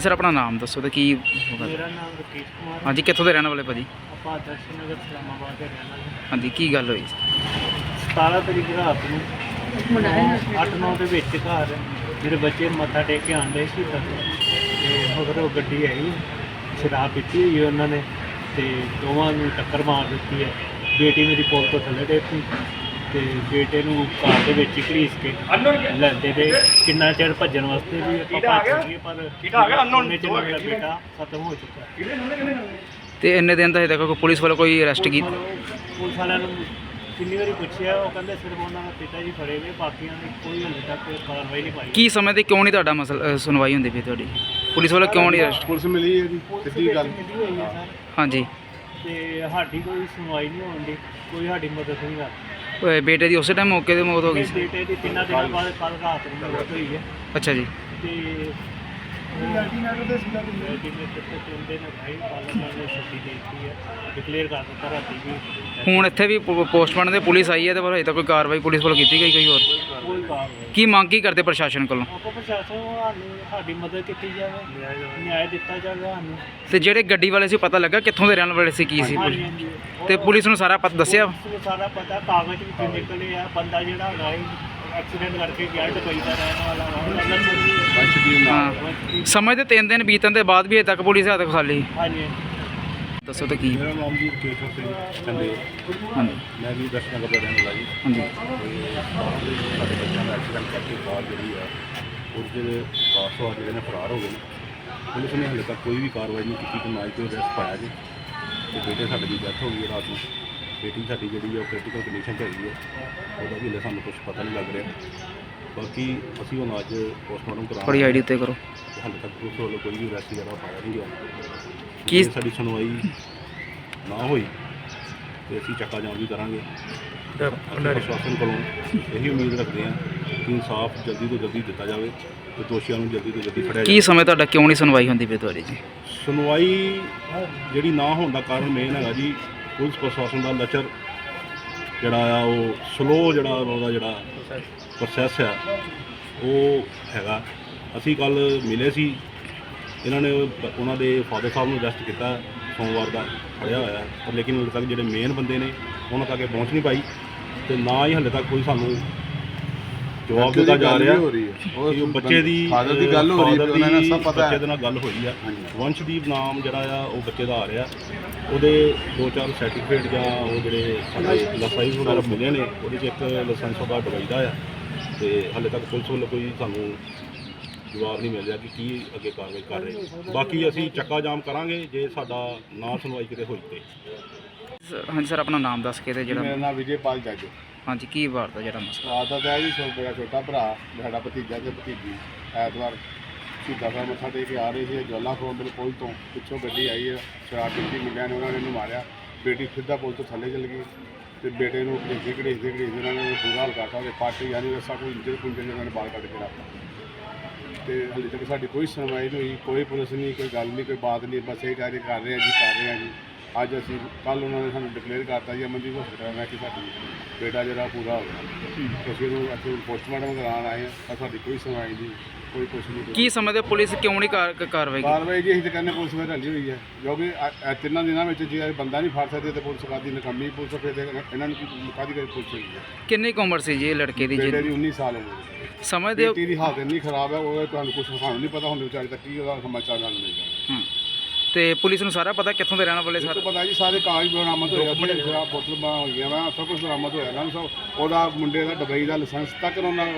ਹਾਂਜੀ ਸਰ ਆਪਣਾ ਨਾਮ ਦੱਸੋ ਤੇ ਕੀ ਹੋਗਾ? ਮੇਰਾ ਨਾਮ ਰਕੇਸ਼ ਕੁਮਾਰ। ਹਾਂਜੀ ਕਿੱਥੋਂ ਦੇ ਰਹਿਣ ਵਾਲੇ ਭਾਜੀ? ਆਪਾਂ ਦਰਸ਼ਨ ਨਗਰ ਇਸਲਾਮਾਬਾਦ ਦੇ ਰਹਿਣ ਵਾਲੇ ਹਾਂਜੀ ਕੀ ਗੱਲ ਹੋਈ? 17 ਤਰੀਕ ਰਾਤ ਨੂੰ 8-9 ਦੇ ਵਿੱਚ ਘਰ ਮੇਰੇ ਬੱਚੇ ਮੱਥਾ ਟੇਕ ਕੇ ਆਂਦੇ ਸੀ ਤਾਂ ਤੇ ਮਗਰ ਉਹ ਗੱਡੀ ਆਈ ਸ਼ਰਾਬ ਪੀਤੀ ਹੋਈ ਉਹਨਾਂ ਨੇ ਤੇ ਦੋਵਾਂ ਨੂੰ ਟੱਕਰ ਮਾਰ ਦਿੱਤੀ ਹੈ ਬੇਟੀ ਮੇਰੀ ਪੁਲ ਤੋਂ ਥੱਲੇ ਡੇਪੀ ਤੇ ਬੇਟੇ ਨੂੰ ਕਾਰ ਦੇ ਵਿੱਚ ਹੀ ਘੜੀਸ ਕੇ ਲੈਂਦੇ ਤੇ ਕਿੰਨਾ ਚਿਰ ਭੱਜਣ ਵਾਸਤੇ ਵੀ ਆਪਾਂ ਭੱਜ ਗਏ ਪਰ ਉਹਨੇ ਚ ਮੇਰਾ ਬੇਟਾ ਖਤਮ ਹੋ ਚੁੱਕਾ। ਤੇ ਇੰਨੇ ਦਿਨ ਤਾਂ ਤੱਕ ਕੋਈ ਪੁਲਿਸ ਵੱਲੋਂ ਕੋਈ ਅਰੈਸਟ ਕੀ ਪੁਲਿਸ ਵਾਲਿਆਂ ਨੂੰ ਕਿੰਨੀ ਵਾਰੀ ਪੁੱਛਿਆ ਉਹ ਕਹਿੰਦੇ ਸਿਰਫ ਉਹਨਾਂ ਦਾ ਪਿਤਾ ਜੀ ਫੜੇ ਗਏ ਬਾਕੀਆਂ ਦੀ ਕੋਈ ਹਲੇ ਤੱਕ ਕਾਰਵਾਈ ਨਹੀਂ ਪਾਈ। ਕੀ ਸਮੇਂ ਤੇ ਕਿਉਂ ਨਹੀਂ ਤੁਹਾਡਾ ਮਸਲਾ ਸੁਣਵਾਈ ਹੁੰਦੀ ਪਈ ਤੁਹਾਡੀ? ਪੁਲਿਸ ਵੱਲੋਂ ਕਿਉਂ ਨਹੀਂ ਅਰੈਸਟ ਪੁਲਿਸ ਮਿਲੀ ਹੈ ਜੀ ਸਿੱਧੀ ਗੱਲ। ਹਾਂਜੀ। ਤੇ ਸਾਡੀ ਕੋਈ ਸੁਣਵਾਈ ਨਹੀਂ ਹੋਣ ਦੀ ਕੋਈ ਸਾਡੀ ਮਦਦ ਨਹੀਂ ਕਰਦਾ ਬੇਟੇ ਦੀ ਉਸੇ ਟਾਈਮ ਮੌਕੇ ਤੇ ਮੌਤ ਹੋ ਗਈ ਸੀ। ਬੇਟੇ ਦੀ ਤਿੰਨਾਂ ਦਿਨਾਂ ਬਾਅਦ ਕੱਲ ਰਾਤ ਨੂੰ ਮੌਤ ਹੋਈ ਹੈ। ਅੱਛਾ ਜੀ। ਤੇ ਜਿਵੇਂ ਕਿਤੇ ਚੁੰਦੇ ਨੇ ਭਾਈ ਪਾਲਣ ਨੇ ਛੁੱਟੀ ਦੇ ਦਿੱਤੀ ਹੈ ਡਿਕਲੇਅਰ ਕਰ ਦਿੱਤਾ ਰਾਤੀ ਵੀ ਹੁਣ ਇੱਥੇ ਵੀ ਪੋਸਟਮਾਰਟਮ ਤੇ ਪੁਲਿਸ ਆਈ ਹੈ ਤੇ ਪਰ ਹਜੇ ਤੱਕ ਕੋਈ ਕਾਰਵਾਈ ਪੁਲਿਸ ਵੱਲੋਂ ਕੀਤੀ ਗਈ ਕੋਈ ਹੋਰ? ਕੋਈ ਕਾਰਵਾਈ ਕੀ ਮੰਗ ਕੀ ਕਰਦੇ ਪ੍ਰਸ਼ਾਸਨ ਕੋਲੋਂ? ਆਪਾਂ ਪ੍ਰਸ਼ਾਸਨ ਨੂੰ ਸਾਨੂੰ ਸਾਡੀ ਮਦਦ ਕੀਤੀ ਜਾਵੇ ਨਿਆਂ ਦਿੱਤਾ ਜਾਵੇ ਸਾਨੂੰ ਤੇ ਜਿਹੜੇ ਗੱਡੀ ਵਾਲੇ ਸੀ ਪਤਾ ਲੱਗਾ ਕਿੱਥੋਂ ਦੇ ਰਹਿਣ ਵਾਲੇ ਸੀ ਕੀ ਸੀ ਹਾਂਜੀ, ਹਾਂਜੀ। ਤੇ ਪੁਲਿਸ ਨੂੰ ਸਾਰਾ ਪਤਾ ਦੱਸਿਆ? ਪੁਲਿਸ ਨੂੰ ਸਾਰਾ ਪਤਾ ਕਾਗਜ਼ ਵਿੱਚ ਨਿਕਲੇ ਆ ਬੰਦਾ ਜਿਹੜਾ ਹੈਗਾ ਐਕਸੀਡੈਂਟ ਕਰਕੇ ਗਿਆ ਦੁਬਈ ਦਾ ਰਹਿਣ ਵਾਲਾ ਵਾ। ਦੀ ਹਾਂ। ਸਮੇਂ ਤੇ ਤਿੰਨ ਦਿਨ ਬੀਤਣ ਦੇ ਬਾਅਦ ਵੀ ਹਜੇ ਤੱਕ ਪੁਲਿਸ ਹੱਥ ਖਾਲੀ। ਹਾਂਜੀ। ਦੱਸੋ ਤੇ ਕੀ? ਮੇਰਾ ਨਾਮ ਜੀ ਕੇਸ਼ਵ ਸਿੰਘ ਚੰਦੇ ਹਾਂਜੀ। ਮੈਂ ਵੀ ਦਰਸ਼ਨ ਨਗਰ ਦਾ ਰਹਿਣ ਵਾਲਾ ਜੀ। ਹਾਂਜੀ। ਤੇ ਸਾਡੇ ਬੱਚਿਆਂ ਦਾ ਐਕਸੀਡੈਂਟ ਕਰਕੇ ਕਾਰ ਜਿਹੜੀ ਆ ਉਹਦੇ ਦੇ ਕਾਰ ਸਵਾਰ ਜਿਹੜੇ ਨੇ ਫਰਾਰ ਹੋ ਗਏ ਨੇ। ਪੁਲਿਸ ਨੇ ਹਾਲੇ ਤੱਕ ਕੋਈ ਵੀ ਕਾਰਵਾਈ ਨਹੀਂ ਕੀਤੀ ਕਿ ਨਾ ਹੀ ਕੋਈ ਅਰੈਸਟ ਪਾਇਆ ਜੀ। ਤੇ ਬੇਟੇ ਸਾਡੇ ਦੀ ਡੈਥ ਹੋ ਗਈ ਹੈ ਰਾਤ ਨੂੰ। ਬੇਟੀ ਸਾਡੀ ਜਿਹੜੀ ਆ ਉਹ ਕ੍ਰਿਟੀਕਲ ਕੰਡੀਸ਼ਨ 'ਚ ਹੈਗੀ ਹੈ। ਉਹਦਾ ਵੀ ਹਲੇ ਸਾਨੂੰ ਕੁਝ ਪਤਾ ਨਹੀਂ ਲੱਗ ਰਿਹਾ। ਬਾਕੀ ਅਸੀਂ ਹੁਣ ਅੱਜ ਪੋਸਟਮਾਰਟਮ ਕਰਾ ਥੋੜੀ ਆਈਡੀ ਉੱਤੇ ਕਰੋ। ਹਾਲੇ ਤੱਕ ਪੁਲਿਸ ਵੱਲੋਂ ਕੋਈ ਵੀ ਅਰੈਸਟ ਜਿਹੜਾ ਪਾਇਆ ਨਹੀਂ ਗਿਆ ਕੀ- ਜੇ ਸਾਡੀ ਸੁਣਵਾਈ ਨਾ ਹੋਈ ਤੇ ਅਸੀਂ ਚੱਕਾ ਜਾਮ ਵੀ ਕਰਾਂਗੇ। ਅਸੀਂ ਪ੍ਰਸ਼ਾਸਨ ਕੋਲੋਂ ਇਹੀ ਉਮੀਦ ਰੱਖਦੇ ਹਾਂ ਕਿ ਇਨਸਾਫ ਜਲਦੀ ਤੋਂ ਜਲਦੀ ਦਿੱਤਾ ਜਾਵੇ ਤੇ ਦੋਸ਼ੀਆਂ ਨੂੰ ਜਲਦੀ ਤੋਂ ਜਲਦੀ ਫੜਿਆ ਕੀ ਜਾਵੇ। ਸਮੇਂ ਤੁਹਾਡਾ ਕਿਉਂ ਨਹੀਂ ਸੁਣਵਾਈ ਹੁੰਦੀ ਪਈ ਤੁਹਾਡੀ ਜੀ? ਸੁਣਵਾਈ ਜਿਹੜੀ ਨਾ ਹੋਣ ਦਾ ਕਾਰਨ ਮੇਨ ਹੈਗਾ ਜੀ ਪੁਲਿਸ ਪ੍ਰਸ਼ਾਸਨ ਦਾ ਲਚਰ ਜਿਹੜਾ ਆ ਉਹ ਸਲੋ ਜਿਹੜਾ ਉਹਦਾ ਜਿਹੜਾ ਪ੍ਰੋਸੈਸ ਆ ਉਹ ਹੈਗਾ। ਅਸੀਂ ਕੱਲ ਮਿਲੇ ਸੀ। ਇਹਨਾਂ ਨੇ ਉਹ- ਉਹਨਾਂ ਦੇ ਫਾਦਰ ਸਾਹਿਬ ਨੂੰ ਅਰੈਸਟ ਕੀਤਾ। ਸੋਮਵਾਰ ਦਾ ਫੜਿਆ ਹੋਇਆ। ਪਰ ਲੇਕਿਨ ਹਾਲੇ ਤੱਕ ਜਿਹੜੇ ਮੇਨ ਬੰਦੇ ਨੇ ਉਹਨਾਂ ਤੱਕ ਇਹ ਪਹੁੰਚ ਨਹੀਂ ਪਾਈ। ਤੇ ਨਾ ਹੀ ਹਾਲੇ ਤੱਕ ਕੋਈ ਸਾਨੂੰ ਜਵਾਬ ਦਿੱਤਾ ਜਾ ਰਿਹਾ ਉਹ ਬੱਚੇ ਦੀ ਫਾਦਰ ਦੀ ਗੱਲ ਹੋ ਰਹੀ ਹੈ ਉਹਨਾਂ ਨੂੰ ਸਭ ਪਤਾ ਬੱਚੇ ਹੈ ਦੇ ਨਾਲ ਗੱਲ ਹੋਈ ਆ। ਵੰਸ਼ਦੀਪ ਨਾਮ ਜਿਹੜਾ ਆ ਉਹ ਬੱਚੇ ਦਾ ਆ ਰਿਹਾ। ਉਹਦੇ ਦੋ ਚਾਰ ਸਰਟੀਫਿਕੇਟ ਜਾਂ ਉਹ ਜਿਹੜੇ ਸਾਡੇ ਲਾਇਸੈਂਸ ਵਗੈਰਾ ਮਿਲੇ ਨੇ ਉਹਦੇ 'ਚ ਇੱਕ ਲਾਇਸੈਂਸ ਉਹਦਾ ਦੁਬਈ ਦਾ ਆ। ਤੇ ਹਾਲੇ ਤੱਕ ਪੁਲਿਸ ਵੱਲੋਂ ਕੋਈ ਸਾਨੂੰ ਜਵਾਬ ਨਹੀਂ ਮਿਲ ਰਿਹਾ ਕਿ ਕੀ ਅੱਗੇ ਕਾਰਵਾਈ ਕਰ ਰਹੇ। ਬਾਕੀ ਅਸੀਂ ਚੱਕਾ ਜਾਮ ਕਰਾਂਗੇ ਜੇ ਸਾਡਾ ਨਾ ਸੁਣਵਾਈ ਕਿਤੇ ਹੋਈ ਤੇ। ਸਰ- ਹਾਂਜੀ ਸਰ ਆਪਣਾ ਨਾਮ ਦੱਸ ਕੇ ਤੇ ਮੇਰਾ ਜਿਹੜਾ ਨਾਮ ਵਿਜੇਪਾਲ ਜੱਜ। ਹਾਂਜੀ ਕੀ ਵਾਰਤਾ ਜਿਹੜਾ ਮਸਲਾ? ਰਾਤ ਦਾ ਤਾਂ ਇਹ ਜੀ ਛੋਟਾ ਮੇਰਾ ਛੋਟਾ ਭਰਾ ਸਾਡਾ ਭਤੀਜਾ ਤੇ ਭਤੀਜੀ ਐਤਵਾਰ ਸ਼ਹੀਦਾਂ ਸਾਹਿਬ ਮੱਥਾ ਟੇਕ ਕੇ ਆ ਰਹੇ ਸੀ ਜਵਾਲਾ ਖੋਲ ਦੇ ਪੁਲ ਤੋਂ ਪਿੱਛੋਂ ਗੱਡੀ ਆਈ ਹੈ ਸ਼ਰਾਬ ਪੀਤੀ, ਮੁੰਡਿਆਂ ਨੇ ਉਹਨਾਂ ਨੇ ਇਹਨੂੰ ਮਾਰਿਆ। ਬੇਟੀ ਸਿੱਧਾ ਪੁਲ ਤੋਂ ਥੱਲੇ ਚਲ ਗਈ ਤੇ ਬੇਟੇ ਨੂੰ ਘੜੀਸੀ ਘੜੀਸੀ ਘੜੀਸੀ, ਉਹਨਾਂ ਨੇ ਬੁਰਾ ਹਾਲ ਕਰਤਾ ਉਹਦੇ ਪੱਟ ਯਾਨੀ ਰਸਾ ਕੋਈ ਇੰਜਰ ਪੁੰਜਰ ਜਿਹਨਾਂ ਨੇ ਬਾਲ ਕੱਢ ਕੇ ਰੱਖਤਾ ਤੇ ਹਾਲੇ ਤੱਕ ਸਾਡੀ ਕੋਈ ਸੁਣਵਾਈ ਨਹੀਂ ਹੋਈ, ਕੋਈ ਪੁਲਿਸ ਨਹੀਂ, ਕੋਈ ਗੱਲ ਨਹੀਂ, ਕੋਈ ਬਾਤ ਨਹੀਂ, ਬਸ ਇਹ ਕਾਰੇ ਕਰ ਰਹੇ ਆ ਜੀ, ਕਰ ਰਹੇ ਆ ਜੀ। ਅੱਜ ਅਸੀਂ ਕੱਲ ਉਹਨਾਂ ਨੇ ਸਾਨੂੰ ਡਿਕਲੇਅਰ ਕਰਤਾ ਜੀ ਅਮਨਦੀਪ ਹਸਪਤਾਲ ਮੈਂ ਕਿ ਸਾਡੀ ਬੇਟਾ ਜਿਹੜਾ ਪੂਰਾ ਹੋ ਗਿਆ। ਅਸੀਂ ਉਹਨੂੰ ਅਸੀਂ ਪੋਸਟਮਾਰਟਮ ਕਰਾਉਣ ਆਏ ਹਾਂ ਪਰ ਸਾਡੀ ਕੋਈ ਸੁਣਵਾਈ ਨਹੀਂ ਕੋਈ ਕੁਛ ਨਹੀਂ। ਕੀ ਸਮੇਂ ਤੇ ਪੁਲਿਸ ਕਿਉਂ ਨਹੀਂ ਕਾਰ- ਕਾਰਵਾਈ ਕੀਤੀ? ਕਾਰਵਾਈ ਜੀ ਅਸੀਂ ਤਾਂ ਕਹਿੰਦੇ ਪੁਲਿਸ ਵਿੱਚ ਰਲੀ ਹੋਈ ਹੈ ਕਿਉਂਕਿ ਇਹ- ਇਹ ਤਿੰਨਾਂ ਦਿਨਾਂ ਵਿੱਚ ਜੇ ਇਹ ਬੰਦਾ ਨਹੀਂ ਫੜ ਸਕਦੇ ਤੇ ਪੁਲਿਸ ਕਾਦੀ ਨਕਮੀ ਪੁਲਿਸ ਫਿਰ ਤੇ ਇਹਨਾਂ ਨੂੰ ਕੀ ਕਾਦੀ ਕਰੀ ਪੁਲਿਸ ਹੋਈ ਹੈ? ਕਿੰਨੀ ਕੁ ਉਮਰ ਸੀ ਜੀ ਇਹ ਲੜਕੇ ਦੀ ਬੇਟੇ ਜੀ ਦੀ 19 ਸਾਲ ਉਮਰ ਹੈ ਸਮਝਦੇ ਹੋ? ਬੇਟੀ ਦੀ ਹਾਲਤ ਇੰਨੀ ਖਰਾਬ ਹੈ ਉਹ ਤੁਹਾਨੂੰ ਕੁਝ ਸਾਨੂੰ ਨਹੀਂ ਪਤਾ ਹੁੰਦਾ ਵਿਚਾਰੀ ਦਾ ਕੀ ਉਹਦਾ ਸਮਾਚਾਰ ਨਾਲ ਮਿਲੇਗਾ ਹੂੰ। ਤੇ ਪੁਲਿਸ ਨੂੰ ਸਾਰਾ ਪਤਾ ਕਿੱਥੋਂ ਦੇ ਰਹਿਣ ਵਾਲੇ ਸਰ ਤੋਂ ਪਤਾ ਜੀ ਸਾਰੇ ਕਾਗਜ਼ ਬਰਾਮਦ ਹੋਏ ਆਪਣੇ ਸ਼ਰਾਬ ਬੋਤਲ ਹੋਈਆਂ ਵਾ ਸਭ ਕੁਝ ਬਰਾਮਦ ਹੋਇਆ ਨਾ ਸਭ ਉਹਦਾ ਮੁੰਡੇ ਦਾ ਦੁਬਈ ਦਾ ਲਾਇਸੈਂਸ ਤੱਕ ਉਹਨਾਂ ਦਾ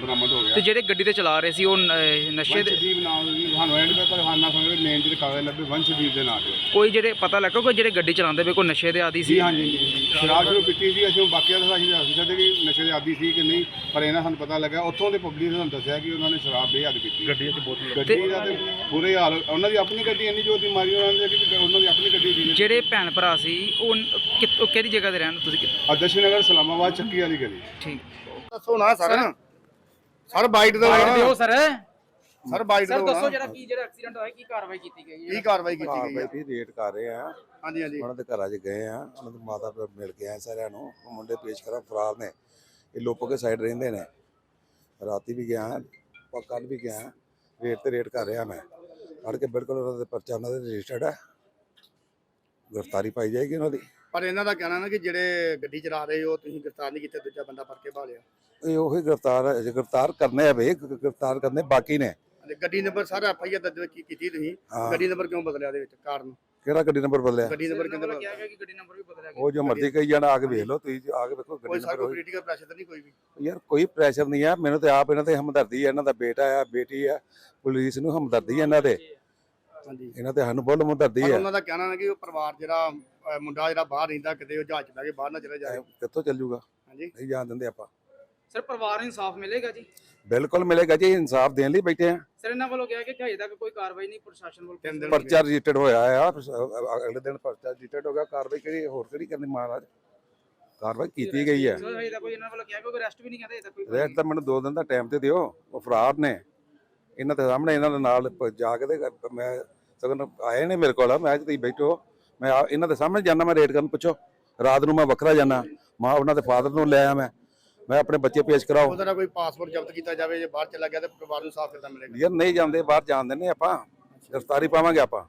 ਬਰਾਮਦ ਹੋ ਗਿਆ। ਤੇ ਜਿਹੜੇ ਗੱਡੀ ਤੇ ਚਲਾ ਰਹੇ ਸੀ ਉਹ ਨ- ਨਸ਼ੇ ਦੇ ਵੰਸ਼ਦੀਪ ਨਾਮ ਦੀ ਸਾਨੂੰ ਐਂਡ ਤੇ ਪਰ ਹਾਨਾ ਸਮਝ ਮੇਨ ਜਿਹੜੇ ਕਾਗਜ਼ ਲੱਭੇ ਵੰਸ਼ਦੀਪ ਦੇ ਨਾਂ ਤੇ। ਕੋਈ ਜਿਹੜੇ ਪਤਾ ਲੱਗਾ ਕੋਈ ਜਿਹੜੇ ਗੱਡੀ ਚਲਾਉਂਦੇ ਵੇ ਕੋਈ ਨਸ਼ੇ ਦੇ ਆਦੀ ਸੀ? ਜੀ ਹਾਂਜੀ ਜੀ। ਸ਼ਰਾਬ ਨੂੰ ਪੀਤੀ ਸੀ ਅਸੀਂ ਬਾਕੀਆਂ ਦਾ ਅਸੀਂ ਦੱਸ ਨਹੀਂ ਸਕਦੇ ਕਿ ਨਸ਼ੇ ਦੇ ਆਦੀ ਸੀ ਕਿ ਨਹੀਂ ਪਰ ਇਹਨਾਂ ਸਾਨੂੰ ਪਤਾ ਲੱਗਾ ਉੱਥੋਂ ਦੇ ਪਬਲਿਕ ਨੇ ਸਾਨੂੰ ਦੱਸਿਆ ਕਿ ਉਹਨਾਂ ਨੇ ਸ਼ਰਾਬ ਬੇਹੱਦ ਪੀਤੀ। ਗੱਡੀ ਦੀ ਬੋਤਲ ਗੱਡੀ ਦਾ ਤੇ ਬੁਰੇ ਹਾਲ ਉਹਨਾਂ ਦੀ ਆਪਣੀ ਗੱਡੀ ਇੰਨੀ ਜੋਤੀ ਮਾਰੀ ਉਹਨਾਂ ਨੇ ਕਿ ਉਹਨਾਂ ਦੀ ਆਪਣੀ ਗੱਡੀ ਸੀ ਜਿਹੜੇ ਭੈਣ ਭਰਾ ਸੀ ਉਹ ਕਿੱਥ- ਕਿਹੜੀ ਜਗ੍ਹਾ ਤੇ ਰਹਿਣ ਤੁਸੀਂ ਕਿ- ਆਦਰਸ਼ ਨਗਰ ਸਲਾਮਾਬਾਦ ਚੱਕੀ ਵਾਲੀ ਗਲੀ। ਠੀਕ। ਦੱਸੋ ਨਾ ਸਰ। ਸਰ। ਬਾਈਟ ਦਾ ਸਰ। ਸਰ ਬਾਈਟ ਸਰ ਦੱਸੋ ਜਿਹੜਾ ਕੀ ਜਿਹੜਾ ਐਕਸੀਡੈਂਟ ਹੋਇਆ ਕੀ ਕਾਰਵਾਈ ਕੀਤੀ ਗਈ ਕੀ ਕਾਰਵਾਈ ਕੀਤੀ ਗਈ ਹੈ? ਬਈ ਵੀ ਰੇਟ ਕਰ ਰਹੇ ਆ। ਹਾਂਜੀ ਹਾਂਜੀ। ਉਹਨਾਂ ਦੇ ਘਰਾਂ 'ਚ ਗਏ ਆ। ਉਹਨਾਂ ਦੇ ਮਾਤਾ ਪਿਤਾ ਮਿਲ ਕੇ ਆਏ ਸਾਰਿਆਂ ਨੂੰ। ਉਹ ਮੁੰਡੇ ਪੇਸ਼ ਕਰਾਂ ਫਰਾਰ ਨੇ। ਇਹ ਲੋਪੋ ਕੇ ਸਾਈਡ ਰਹਿੰਦੇ ਨੇ। ਰਾਤੀ ਵੀ ਗਿਆ ਪਰ ਕੱਲ ਵੀ ਗਿਆ। ਰੇਟ ਤੇ ਰੇਟ ਕਰ ਰਿਹਾ ਮੈਂ। ਫੜ ਕੇ ਬਿਲਕੁਲ ਉਹਨਾਂ ਦੇ ਪਰਚਾ ਉਹਨਾਂ ਦੇ ਰਜਿਸਟਰਡ ਹੈ ਗ੍ਰਿਫਤਾਰੀ ਪਾਈ ਜਾਏਗੀ ਉਹਨਾਂ ਦੀ। ਪਰ ਇਹਨਾਂ ਦਾ ਕਹਿਣਾ ਨਾ ਕਿ ਜਿਹੜੇ ਗੱਡੀ ਚਲਾ ਰਹੇ ਹੋ ਤੁਸੀਂ ਗ੍ਰਿਫਤਾਰ ਨਹੀਂ ਕੀਤੇ ਦੂਜਾ ਬੰਦਾ ਫੜ ਕੇ ਭਾਲਿਆ। ਇਹ ਉਹੀ ਗ੍ਰਿਫਤਾਰ ਹੈ, ਜੇ ਗ੍ਰਿਫਤਾਰ ਕਰਨੇ ਆ ਵੇ ਗ੍ਰਿਫਤਾਰ ਕਰਨੇ ਬਾਕੀ ਨੇ। ਗੱਡੀ ਨੰਬਰ ਸਾਰਾ ਐਫ ਆਈ ਆਰ ਦਰਜ ਕੀ- ਕੀਤੀ ਤੁਸੀਂ। ਗੱਡੀ ਨੰਬਰ ਕਿਉਂ ਬਦਲਿਆ ਦੇ ਵਿੱਚ? ਕਾਰਨ? ਕਿਹੜਾ ਗੱਡੀ ਨੰਬਰ ਬਦਲਿਆ? ਗੱਡੀ ਨੰਬਰ ਕਿੰਨੇ ਕਿਹਾ ਬਦਲਿਆ? ਗਿਆ ਕਿ ਗੱਡੀ ਨੰਬਰ ਵੀ ਬਦਲਿਆ ਗਿਆ। ਉਹ ਜੋ ਮਰਜ਼ੀ ਕਹੀ ਜਾਣਾ ਆ ਕੇ ਵੇਖ ਲਓ ਤੁਸੀਂ ਆ ਕੇ ਵੇਖੋ ਕੋਈ ਗੱਡੀ ਸਾਡਾ ਨੰਬਰ ਉਹੀ। ਪੋਲੀਟੀਕਲ ਪ੍ਰੈਸ਼ਰ ਤਾਂ ਨਹੀਂ ਕੋਈ ਵੀ। ਯਾਰ ਕੋਈ ਪ੍ਰੈਸ਼ਰ ਨਹੀਂ ਆ ਮੈਨੂੰ ਤੇ ਆਪ ਇਹਨਾਂ ਤੇ ਹਮਦਰਦੀ ਹੈ ਇਹਨਾਂ ਦਾ ਬੇਟਾ ਆ ਬੇਟੀ ਆ ਪੁਲਿਸ ਨੂੰ ਹਮਦਰਦੀ ਹੈ ਇਹਨਾਂ ਦੇ ਹਾਂਜੀ। ਇਹਨਾਂ ਤੇ ਸਾਨੂੰ ਬਹੁਤ ਹਮਦਰਦੀ ਪਰ ਹੈ ਉਹਨਾਂ ਦਾ ਕਹਿਣਾ ਹੈ ਕਿ ਉਹ ਪਰਿਵਾਰ ਜਿਹੜਾ ਅਹ ਮੁੰਡਾ ਜਿਹੜਾ ਬਾਹਰ ਰਹਿੰਦਾ ਕਿਤੇ ਉਹ ਜਹਾਜ਼ ਚ ਬਹਿ ਕੇ ਬਾਹਰ ਨਾ ਚਲੇ ਜਾਏ ਕਿੱਥੋਂ ਚੱਲ ਜੂਗਾ ਹਾਂਜੀ। ਨਹੀਂ ਜਾਣ ਦਿੰਦੇ ਆਪਾਂ। ਸਰ ਪਰਿਵਾਰ ਨੂੰ ਇਨਸਾਫ ਮਿਲੇਗਾ ਜੀ? ਬਿਲਕੁਲ ਮਿਲੇਗਾ ਜੀ ਇਨਸਾਫ ਦੇਣ ਲਈ ਬੈਠੇ ਆ। ਸਰ ਇਹਨਾਂ ਵੱਲੋਂ ਕਿਹਾ ਕਿ ਹਜੇ ਤੱਕ ਕੋਈ ਕਾਰਵਾਈ ਨਹੀਂ ਪ੍ਰਸ਼ਾਸਨ ਵੱਲੋਂ ਤਿੰਨ ਦਿਨ ਪਰਚਾ ਰਜਿਸਟਰਡ ਹੋਇਆ ਆ ਅਗਲੇ ਦਿਨ ਪਰਚਾ ਰਜਿਸਟਰਡ ਹੋ ਗਿਆ ਕਾਰਵਾਈ ਕਿਹੜੀ ਹੋਰ ਕਿਹੜੀ ਕਰਨੀ ਮਹਾਰਾਜ? ਕਾਰਵਾਈ ਕੀਤੀ ਗਈ ਹੈ ਸਰ ਹਜੇ ਤੱਕ ਕੋਈ ਇਹਨਾਂ ਵੱਲੋਂ ਕਿਹਾ ਕਿ ਕੋਈ ਅਰੈਸਟ ਵੀ ਨਹੀਂ ਕਹਿੰਦੇ ਹਜੇ ਤੱਕ ਕੋਈ ਰੇਟ ਤਾਂ ਮੈਨੂੰ ਦੋ ਦਿਨ ਦਾ ਟਾਈਮ ਤੇ ਦਿਓ ਉਹ ਫਰਾਰ ਨੇ। ਇਹਨਾਂ ਦੇ ਸਾਹਮਣੇ ਇਹਨਾਂ ਦੇ ਨਾਲ ਜਾ ਕੇ ਤੇ ਮੈਂ ਸਗਨ ਆਏ ਨੇ ਮੇਰੇ ਕੋਲ ਮੈਂ ਅੱਜ ਤੁਸੀਂ ਬੈਠੋ। ਮੈਂ ਇਹਨਾਂ ਦੇ ਸਾਹਮਣੇ ਜਾਣਾ ਮੈਂ ਰੇਟ ਕਰਨ ਪੁੱਛੋ। ਰਾਤ ਨੂੰ ਮੈਂ ਵੱਖਰਾ ਜਾਣਾ ਮਾਂ ਉਹਨਾਂ ਦੇ ਫਾਦਰ ਨੂੰ ਲੈ ਆ ਮੈਂ ਮੈਂ ਆਪਣੇ ਬੱਚੇ ਪੇਸ਼ ਕਰਾਓ। ਉਹਦਾ ਕੋਈ ਪਾਸਪੋਰਟ ਜ਼ਬਤ ਕੀਤਾ ਜਾਵੇ ਜੇ ਬਾਹਰ ਚਲਾ ਗਿਆ ਤਾਂ ਪਰਿਵਾਰ ਨੂੰ ਸਾਫ਼ ਕਿੱਦਾਂ ਮਿਲੇਗਾ। ਯਾਰ ਨਹੀਂ ਜਾਂਦੇ ਬਾਹਰ ਜਾਣ ਦਿੰਦੇ ਆਪਾਂ। ਗ੍ਰਿਫਤਾਰੀ ਪਾਵਾਂਗੇ ਆਪਾਂ।